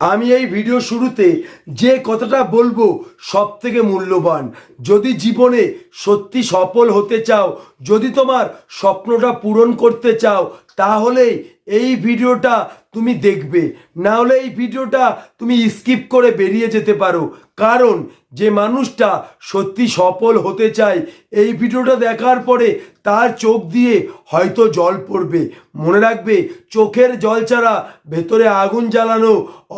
আমি এই ভিডিও শুরুতে যে কথাটা বলব সব থেকে মূল্যবান। যদি জীবনে সত্যি সফল হতে চাও, যদি তোমার স্বপ্নটা পূরণ করতে চাও তাহলে এই ভিডিওটা তুমি দেখবে। না হলে এই ভিডিওটা তুমি স্কিপ করে বেরিয়ে যেতে পারো। কারণ যে মানুষটা সত্যি সফল হতে চায়, এই ভিডিওটা দেখার পরে তার চোখ দিয়ে হয়তো জল পড়বে। মনে রাখবে, চোখের জল ছাড়া ভেতরে আগুন জ্বালানো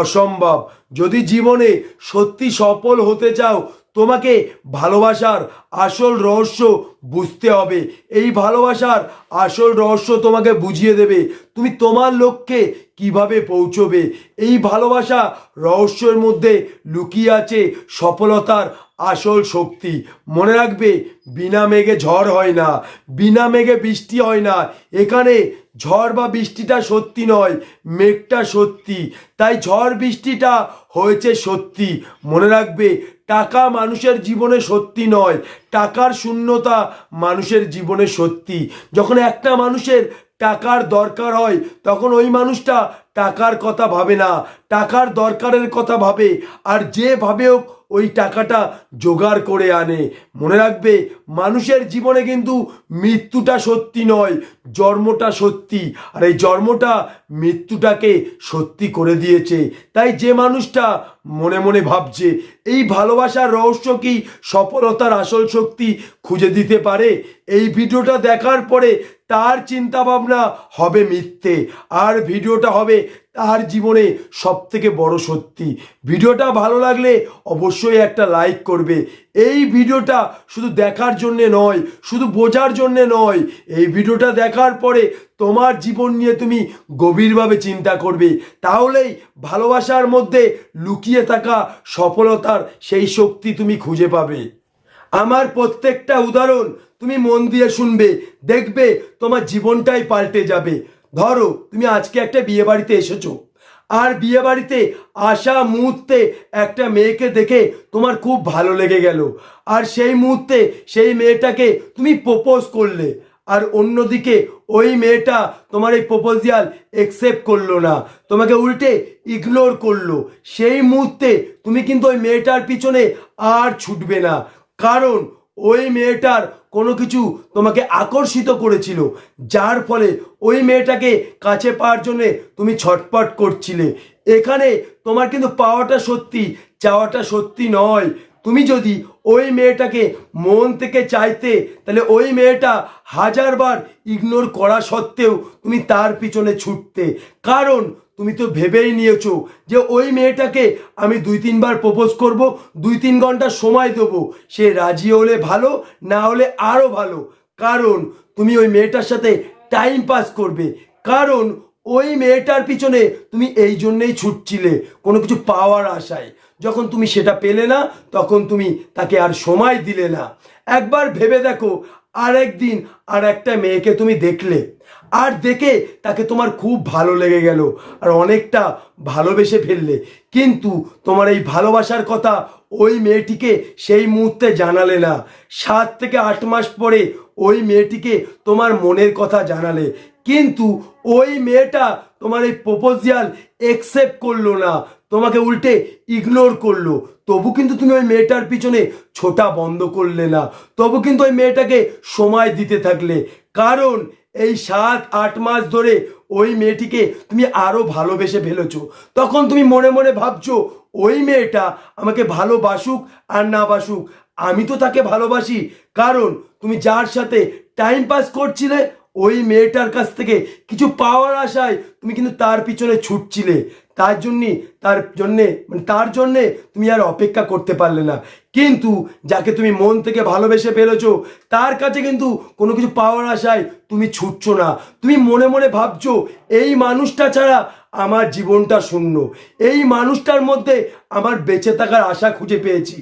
অসম্ভব। যদি জীবনে সত্যি সফল হতে চাও, তোমাকে ভালোবাসার আসল রহস্য বুঝতে হবে। এই ভালোবাসার আসল রহস্য তোমাকে বুঝিয়ে দেবে, তুমি তোমার লক্ষ্যে কীভাবে পৌঁছবে। এই ভালোবাসা রহস্যের মধ্যে লুকিয়ে আছে সফলতার আসল শক্তি। মনে রাখবে, বিনা মেঘে ঝড় হয় না, বিনা মেঘে বৃষ্টি হয় না। এখানে ঝড় বা বৃষ্টিটা সত্যি নয়, মেঘটা সত্যি। তাই ঝড় বৃষ্টিটা হয়েছে সত্যি। মনে রাখবে, টাকা মানুষের জীবনে সত্যি নয়, টাকার শূন্যতা মানুষের জীবনে সত্যি। যখন একটা মানুষের টাকার দরকার হয়, তখন ওই মানুষটা টাকার কথা ভাবে না, টাকার দরকারের কথা ভাবে, আর যে ভাবে হোক ওই টাকাটা জোগাড় করে আনে। মনে রাখবে, মানুষের জীবনে কিন্তু মৃত্যুটা সত্যি নয়, জন্মটা সত্যি। আর এই জন্মটা মৃত্যুটাকে সত্যি করে দিয়েছে। তাই যে মানুষটা মনে মনে ভাবছে, এই ভালোবাসার রহস্য কি সফলতার আসল শক্তি খুঁজে দিতে পারে? এই ভিডিওটা দেখার পরে তার চিন্তা ভাবনা হবে মিথ্যে। আর ভিডিওটা হবে তার জীবনে সব থেকে বড় সত্যি। ভিডিওটা ভালো লাগলে অবশ্যই একটা লাইক করবে। এই ভিডিওটা শুধু দেখার জন্যে নয়, শুধু বোঝার জন্যে নয়, এই ভিডিওটা দেখার পরে তোমার জীবন নিয়ে তুমি গভীরভাবে চিন্তা করবে। তাহলেই ভালোবাসার মধ্যে লুকিয়ে থাকা সফলতার সেই শক্তি তুমি খুঁজে পাবে। আমার প্রত্যেকটা উদাহরণ তুমি মন দিয়ে শুনবে, দেখবে তোমার জীবনটাই পাল্টে যাবে। ধরো, তুমি আজকে একটা বিয়ে বাড়িতে এসেছ। আর বিয়ে বাড়িতে আসা মুহূর্তে একটা মেয়েকে দেখে তোমার খুব ভালো লেগে গেল। আর সেই মুহূর্তে সেই মেয়েটাকে তুমি প্রপোজ করলে। আর অন্যদিকে ওই মেয়েটা তোমার এই প্রপোজাল একসেপ্ট করল না। তোমাকে উল্টে ইগনোর করল। সেই মুহূর্তে তুমি কিন্তু ওই মেয়েটার পিছনে আর ছুটবে না। কারণ ওই মেয়েটার কোনো কিছু তোমাকে আকর্ষিত করেছিল, যার ফলে ওই মেয়েটাকে কাছে পাওয়ার জন্য তুমি ছটপট করছিলে। এখানে তোমার কিন্তু পাওয়াটা সত্যি, চাওয়াটা সত্যি নয়। তুমি যদি ওই মেয়েটাকে মন থেকে চাইতে, তাহলে ওই মেয়েটা হাজারবার ইগনোর করা সত্ত্বেও তুমি তার পিছনে ছুটতে। কারণ তুমি তো ভেবেই নিয়েছো যে ওই মেয়েটাকে আমি দুই তিনবার প্রপোজ করব, দুই তিন ঘণ্টা সময় দেবো। সে রাজি হলে ভালো, না হলে আরও ভালো। কারণ তুমি ওই মেয়েটার সাথে টাইম পাস করবে। কারণ ওই মেয়েটার পিছনে তুমি এই জন্যেই ছুটছিলে, কোনো কিছু পাওয়ার আশায়। যখন তুমি সেটা পেলে না, তখন তুমি তাকে আর সময় দিলে না। একবার ভেবে দেখো আর একদিন আর একটা মেয়েকে তুমি দেখলে। আর দেখে তাকে তোমার খুব ভালো লেগে গেল আর অনেকটা ভালোবেসে ফেললে। কিন্তু তোমার এই ভালোবাসার কথা ওই মেয়েটিকে সেই মুহূর্তে জানালে না। সাত থেকে আট মাস পরে ওই মেয়েটিকে তোমার মনের কথা জানালে। কিন্তু ওই মেয়েটা তোমার এই প্রপোজাল একসেপ্ট করল না, তোমাকে উল্টে ইগনোর করল। তবু কিন্তু তুমি ওই মেয়েটার পিছনে ছোটা বন্ধ করলে না। তবু কিন্তু ওই মেয়েটাকে সময় দিতে থাকলে। কারণ এই সাত, আট মাস ধরে ওই মেয়েটিকে তুমি আরও ভালোবেসে ফেলেছো। তখন তুমি মনে মনে ভাবছ, ওই মেয়েটা আমাকে ভালোবাসুক আর না বাসুক। আমি তো তাকে ভালোবাসি। কারণ তুমি যার সাথে টাইম পাস করছিলে ওই মেয়েটার কাছ থেকে কিছু পাওয়ার আশায় তুমি কিন্তু তার পিছনে ছুটছিলে। তার জন্যে তার জন্যে মানে তার জন্যে তুমি আর অপেক্ষা করতে পারলে না। কিন্তু যাকে তুমি মন থেকে ভালোবেসে ফেলেছো, তার কাছে কিন্তু কোনো কিছু পাওয়ার আশায় তুমি ছুটছো না। তুমি মনে মনে ভাবছ, এই মানুষটা ছাড়া আমার জীবনটা শূন্য। এই মানুষটার মধ্যে আমার বেঁচে থাকার আশা খুঁজে পেয়েছি।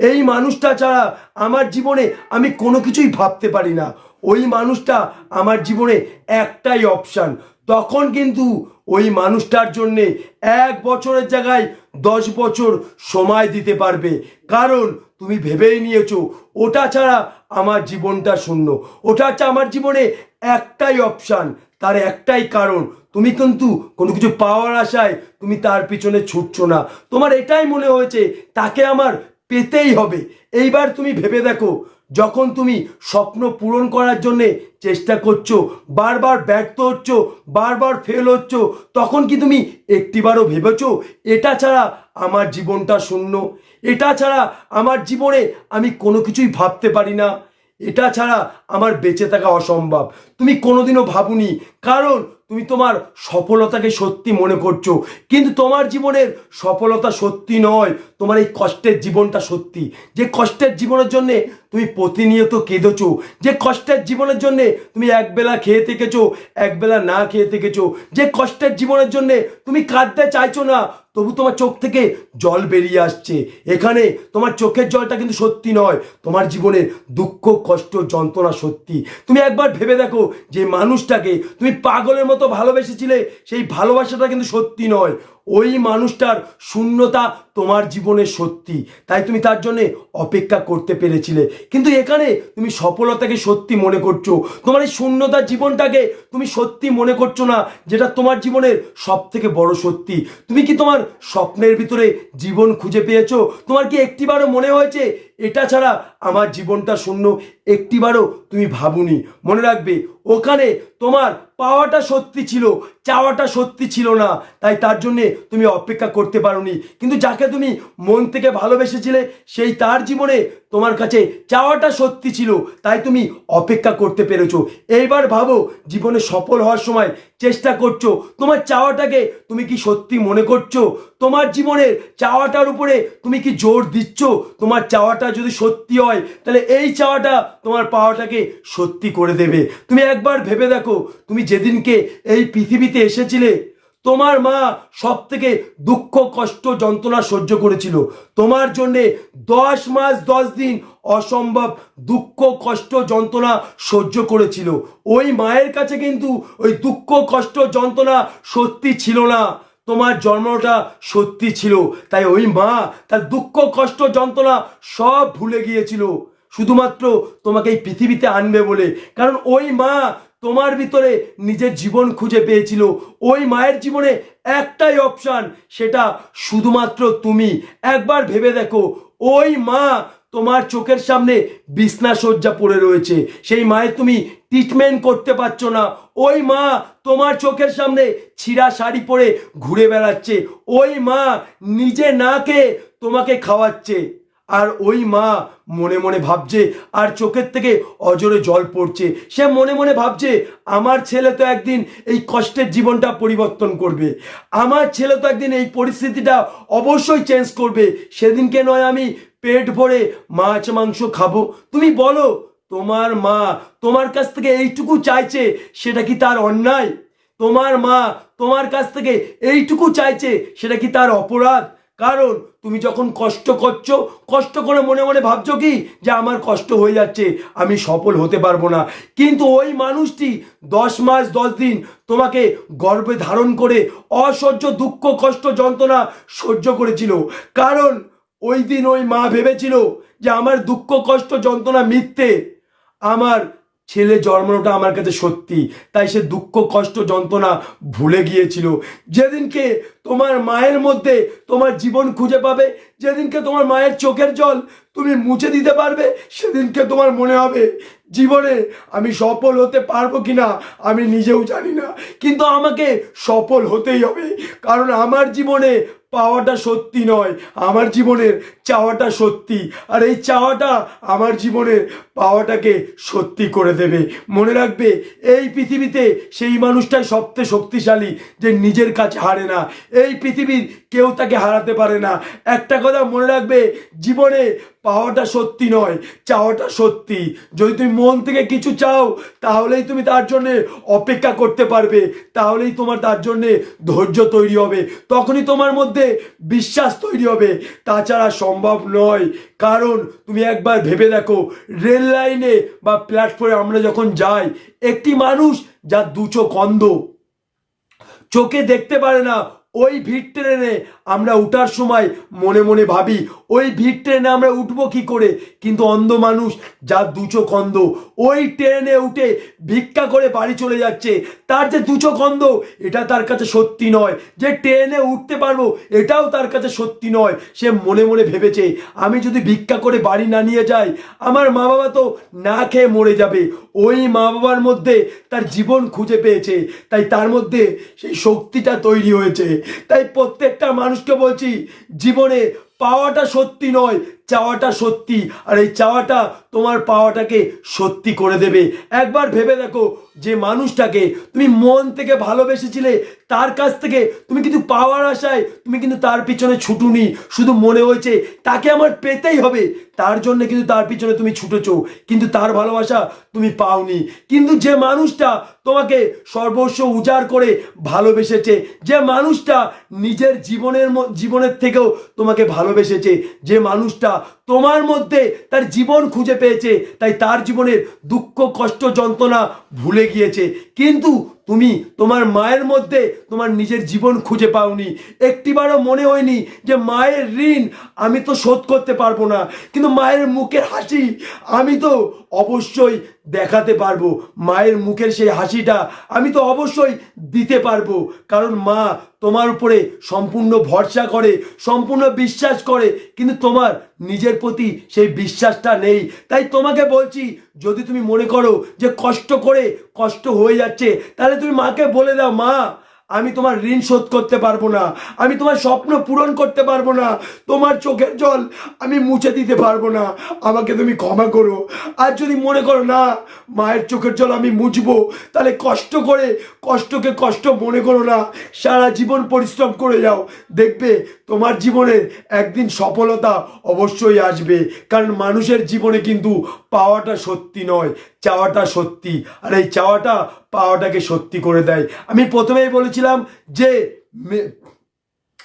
এই মানুষটা ছাড়া আমার জীবনে আমি কোনো কিছুই ভাবতে পারি না। ওই মানুষটা আমার জীবনে একটাই অপশান তখন কিন্তু ওই মানুষটার জন্যে এক বছরের জায়গায় দশ বছর সময় দিতে পারবে। কারণ তুমি ভেবেই নিয়েছো, ওটা ছাড়া আমার জীবনটা শূন্য। ওটা হচ্ছে আমার জীবনে একটাই অপশান তার একটাই কারণ। তুমি কিন্তু কোনো কিছু পাওয়ার আশায় তুমি তার পিছনে ছুটছো না। তোমার এটাই মনে হয়েছে, তাকে আমার পেতেই হবে। এইবার তুমি ভেবে দেখো, যখন তুমি স্বপ্ন পূরণ করার জন্যে চেষ্টা করছ, বারবার ব্যর্থ হচ্ছ, বারবার ফেল হচ্ছ, তখন কি তুমি একটিবারও ভেবেছো, এটা ছাড়া আমার জীবনটা শূন্য? এটা ছাড়া আমার জীবনে আমি কোনো কিছুই ভাবতে পারি না। এটা ছাড়া আমার বেঁচে থাকা অসম্ভব। তুমি কোনোদিনও ভাবুনি। কারণ তুমি তোমার সফলতাকে সত্যি মনে করছ। কিন্তু তোমার জীবনের সফলতা সত্যি নয়, তোমার এই কষ্টের জীবনটা সত্যি। যে কষ্টের জীবনের জন্য তুমি প্রতিনিয়ত কেঁদেছো। যে কষ্টের জীবনের জন্য তুমি একবেলা খেয়ে থেকেছো একবেলা না খেয়ে থেকেছো, যে কষ্টের জীবনের জন্য তুমি কাঁদতে চাইছো না, তবু তোমার চোখ থেকে জল বেরিয়ে আসছে। এখানে তোমার চোখের জলটা কিন্তু সত্যি নয়, তোমার জীবনের দুঃখ, কষ্ট, যন্ত্রণা সত্যি। তুমি একবার ভেবে দেখো, যে মানুষটাকে তুমি পাগলের মতো ভালোবেসেছিলে, সেই ভালোবাসাটা কিন্তু সত্যি নয়। ওই মানুষটার শূন্যতা তোমার জীবনে সত্যি। তাই তুমি তার জন্য অপেক্ষা করতে পেরেছিলে। কিন্তু এখানে তুমি সফলতাকে সত্যি মনে করছ। তোমার এই শূন্যতার জীবনটাকে তুমি সত্যি মনে করছ না, যেটা তোমার জীবনের সব থেকে বড় সত্যি। তুমি কি তোমার স্বপ্নের ভিতরে জীবন খুঁজে পেয়েছ? তোমার কি একটিবারও মনে হয়েছে এটা ছাড়া আমার জীবনটা শূন্য। একটিবারও তুমি ভাবুনি। মনে রাখবে, ওখানে তোমার পাওয়াটা সত্যি ছিল, চাওয়াটা সত্যি ছিল না। তাই তার জন্যে তুমি অপেক্ষা করতে পারোনি। কিন্তু যাকে তুমি মন থেকে ভালোবেসেছিলে, সেই তার জীবনে তোমার কাছে চাওয়াটা সত্যি ছিল, তাই তুমি অপেক্ষা করতে পেরেছ। এইবার ভাবো, জীবনে সফল হওয়ার সময় চেষ্টা করছ, তোমার চাওয়াটাকে তুমি কি সত্যি মনে করছ? তোমার জীবনের চাওয়াটার উপরে তুমি কি জোর দিচ্ছ? তোমার চাওয়াটা যদি সত্যি হয়, তাহলে এই চাওয়াটা তোমার পাওয়াটাকে সত্যি করে দেবে। তুমি একবার ভেবে দেখো, তুমি যেদিনকে এই পৃথিবীতে এসেছিলে তোমার মা সব থেকে দুঃখ, কষ্ট, যন্ত্রণা সহ্য করেছিল। তোমার জন্যে দশ মাস, দশ দিন অসম্ভব দুঃখ, কষ্ট, যন্ত্রণা সহ্য করেছিল। ওই মায়ের কাছে কিন্তু ওই দুঃখ, কষ্ট, যন্ত্রণা সত্যি ছিল না। তোমার জন্মটা সত্যি ছিল। তাই ওই মা তার দুঃখ, কষ্ট, যন্ত্রণা সব ভুলে গিয়েছিল। শুধুমাত্র তোমাকে এই পৃথিবীতে আনবে বলে। কারণ ওই মা তোমার ভিতরে নিজের জীবন খুঁজে পেয়েছিল। ওই মায়ের জীবনে একটাই অপশান সেটা শুধুমাত্র তুমি। একবার ভেবে দেখো, ওই মা তোমার চোখের সামনে বিছনা শয্যা পড়ে রয়েছে। সেই মায়ের তুমি ট্রিটমেন্ট করতে পারছ না। ওই মা তোমার চোখের সামনে ছিঁড়া শাড়ি পরে ঘুরে বেড়াচ্ছে। ওই মা নিজে না তোমাকে খাওয়াচ্ছে। আর ওই মা মনে মনে ভাবছে, আর চোখের থেকে অজরে জল পড়ছে। সে মনে মনে ভাবছে, আমার ছেলে তো একদিন এই কষ্টের জীবনটা পরিবর্তন করবে। আমার ছেলে তো একদিন এই পরিস্থিতিটা অবশ্যই চেঞ্জ করবে। সেদিনকে নয় আমি পেট ভরে মাছ, মাংস খাব। তুমি বলো, তোমার মা তোমার কাছ থেকে এইটুকু চাইছে, সেটা কি তার অন্যায়? তোমার মা তোমার কাছ থেকে এইটুকু চাইছে, সেটা কি তার অপরাধ? কারণ তুমি যখন কষ্ট করছ, কষ্ট করে মনে মনে ভাবছ কি? যে আমার কষ্ট হয়ে যাচ্ছে, আমি সফল হতে পারব না। কিন্তু ওই মানুষটি দশ মাস, দশ দিন তোমাকে গর্ভে ধারণ করে অসহ্য দুঃখ, কষ্ট, যন্ত্রণা সহ্য করেছিল। কারণ ওই দিন ওই মা ভেবেছিল যে আমার দুঃখ, কষ্ট, যন্ত্রণা মিথ্যে। আমার ছেলে জন্মানোটা আমার কাছে সত্যি। তাই সে দুঃখ, কষ্ট, যন্ত্রণা ভুলে গিয়েছিল। যেদিনকে তোমার মায়ের মধ্যে তোমার জীবন খুঁজে পাবে, যেদিনকে তোমার মায়ের চোখের জল তুমি মুছে দিতে পারবে, সেদিনকে তোমার মনে হবে, জীবনে আমি সফল হতে পারব কি না আমি নিজেও জানি না। কিন্তু আমাকে সফল হতেই হবে, কারণ আমার জীবনে পাওয়াটা সত্যি নয়, আমার জীবনের চাওয়াটা সত্যি। আর এই চাওয়াটা আমার জীবনের পাওয়াটাকে সত্যি করে দেবে। মনে রাখবে, এই পৃথিবীতে সেই মানুষটাই সবচেয়ে শক্তিশালী যে নিজের কাছে হারে না। এই পৃথিবীর কেউ তাকে হারাতে পারে না। একটা কথা মনে রাখবে, জীবনে পাওয়াটা সত্যি নয়, চাওয়াটা সত্যি। যদি তুমি মন থেকে কিছু চাও, তাহলেই তুমি তার জন্যে অপেক্ষা করতে পারবে, তাহলেই তোমার তার জন্যে ধৈর্য তৈরি হবে, তখনই তোমার মধ্যে বিশ্বাস তৈরি হবে। তাছাড়া সম্ভব নয়, কারণ তুমি একবার ভেবে দেখো, রেল লাইনে বা প্ল্যাটফর্মে আমরা যখন যাই, একটি মানুষ যার দু চোখ অন্ধ, চোখে দেখতে পারে না, ওই ভিড় ট্রেনে আমরা উঠার সময় মনে মনে ভাবি, ওই ভিড় ট্রেনে আমরা উঠবো কি করে? কিন্তু অন্ধ মানুষ, যার দু চোখ অন্ধ, ওই ট্রেনে উঠে ভিক্ষা করে বাড়ি চলে যাচ্ছে। তার যে দু চোখ অন্ধ, এটা তার কাছে সত্যি নয়। যে ট্রেনে উঠতে পারব, এটাও তার কাছে সত্যি নয়। সে মনে মনে ভেবেছে, আমি যদি ভিক্ষা করে বাড়ি না নিয়ে যাই, আমার মা বাবা তো না খেয়ে মরে যাবে। ওই মা বাবার মধ্যে তার জীবন খুঁজে পেয়েছে। তাই তার মধ্যে সেই শক্তিটা তৈরি হয়েছে। তাই প্রত্যেকটা মানুষকে বলছি জীবনে পাওয়াটা সত্যি নয় চাওয়াটা সত্যি, আর এই চাওয়াটা তোমার পাওয়াটাকে সত্যি করে দেবে। একবার ভেবে দেখো যে মানুষটাকে তুমি মন থেকে ভালোবেসেছিলে, তার কাছ থেকে তুমি কিন্তু পাওয়ার আশায় তুমি কিন্তু তার পিছনে ছুটুনি। শুধু মনে হয়েছে তাকে আমার পেতেই হবে, তার জন্য কিন্তু তার পিছনে তুমি ছুটেছ, কিন্তু তার ভালোবাসা তুমি পাওনি। কিন্তু যে মানুষটা তোমাকে সর্বস্ব উজাড় করে ভালোবেসেছে, যে মানুষটা নিজের জীবনের জীবনের থেকেও তোমাকে ভালোবেসেছে, যে মানুষটা 아니라 তোমার মধ্যে তার জীবন খুঁজে পেয়েছে, তাই তার জীবনের দুঃখ, কষ্ট, যন্ত্রণা ভুলে গিয়েছে। কিন্তু তুমি তোমার মায়ের মধ্যে তোমার নিজের জীবন খুঁজে পাওনি। একটিবারও মনে হয়নি যে মায়ের ঋণ আমি তো শোধ করতে পারব না। কিন্তু মায়ের মুখের হাসি আমি তো অবশ্যই দেখাতে পারব। মায়ের মুখের সেই হাসিটা আমি তো অবশ্যই দিতে পারব। কারণ মা তোমার উপরে সম্পূর্ণ ভরসা করে, সম্পূর্ণ বিশ্বাস করে, কিন্তু তোমার নিজের প্রতি সেই বিশ্বাসটা নেই। তাই তোমাকে বলছি, যদি তুমি মনে করো যে কষ্ট করে কষ্ট হয়ে যাচ্ছে, তাহলে তুমি মাকে বলে দাও, মা, আমি তোমার ঋণ শোধ করতে পারব না। আমি তোমার স্বপ্ন পূরণ করতে পারব না। তোমার চোখের জল আমি মুছে দিতে পারব না। আমাকে তুমি ক্ষমা করো। আর যদি মনে করো, না, মায়ের চোখের জল আমি মুছবো, তাহলে কষ্ট করে কষ্টকে কষ্ট মনে করো না। সারা জীবন পরিশ্রম করে যাও। দেখবে তোমার জীবনের একদিন সফলতা অবশ্যই আসবে। কারণ মানুষের জীবনে কিন্তু পাওয়াটা সত্যি নয়, চাওয়াটা সত্যি। আর এই চাওয়াটা পাওয়াটাকে সত্যি করে দেয়। আমি প্রথমেই বলেছিলাম যে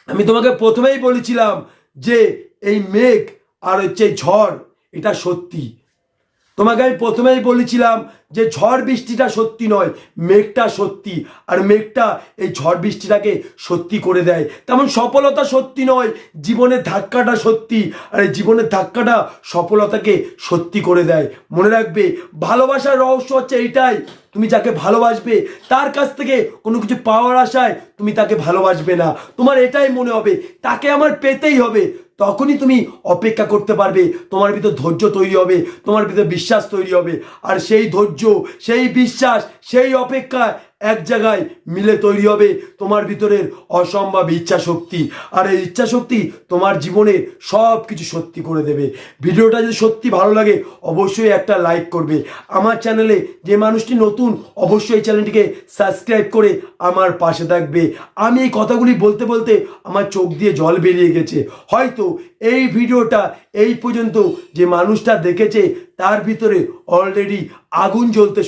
আমি তোমাকে প্রথমেই বলেছিলাম যে এই মেঘ আর হচ্ছে ঝড়, এটা সত্যি। তোমাকে আমি প্রথমেই বলেছিলাম যে ঝড় বৃষ্টিটা সত্যি নয়, মেঘটা সত্যি। আর মেঘটা এই ঝড় বৃষ্টিটাকে সত্যি করে দেয়। তেমন সফলতা সত্যি নয়, জীবনের ধাক্কাটা সত্যি। আর এই জীবনের ধাক্কাটা সফলতাকে সত্যি করে দেয়। মনে রাখবে, ভালোবাসার রহস্য হচ্ছে এইটাই, তুমি যাকে ভালোবাসবে, তার কাছ থেকে কোনো কিছু পাওয়ার আশায় তুমি তাকে ভালোবাসবে না। তোমার এটাই মনে হবে, তাকে আমার পেতেই হবে। তখনই তুমি অপেক্ষা করতে পারবে, তোমার ভিতর ধৈর্য তৈরি হবে, তোমার ভিতর বিশ্বাস তৈরি হবে। আর সেই ধৈর্য সেই বিশ্বাস সেই অপেক্ষা এক জায়গায় মিলে তৈরি হবে তোমার ভিতরের অসম্ভব ইচ্ছা শক্তি আর এই ইচ্ছা শক্তি তোমার জীবনে সব কিছু সত্যি করে দেবে। ভিডিওটা যদি সত্যি ভালো লাগে, অবশ্যই একটা লাইক করবে। আমার চ্যানেলে যে মানুষটি নতুন, অবশ্যই এই চ্যানেলটিকে সাবস্ক্রাইব করে আমার পাশে থাকবে। আমি এই কথাগুলি বলতে বলতে আমার চোখ দিয়ে জল বেরিয়ে গেছে। হয়তো এই ভিডিওটা এই পর্যন্ত যে মানুষটা দেখেছে, তার ভিতরে অলরেডি আগুন জ্বলতে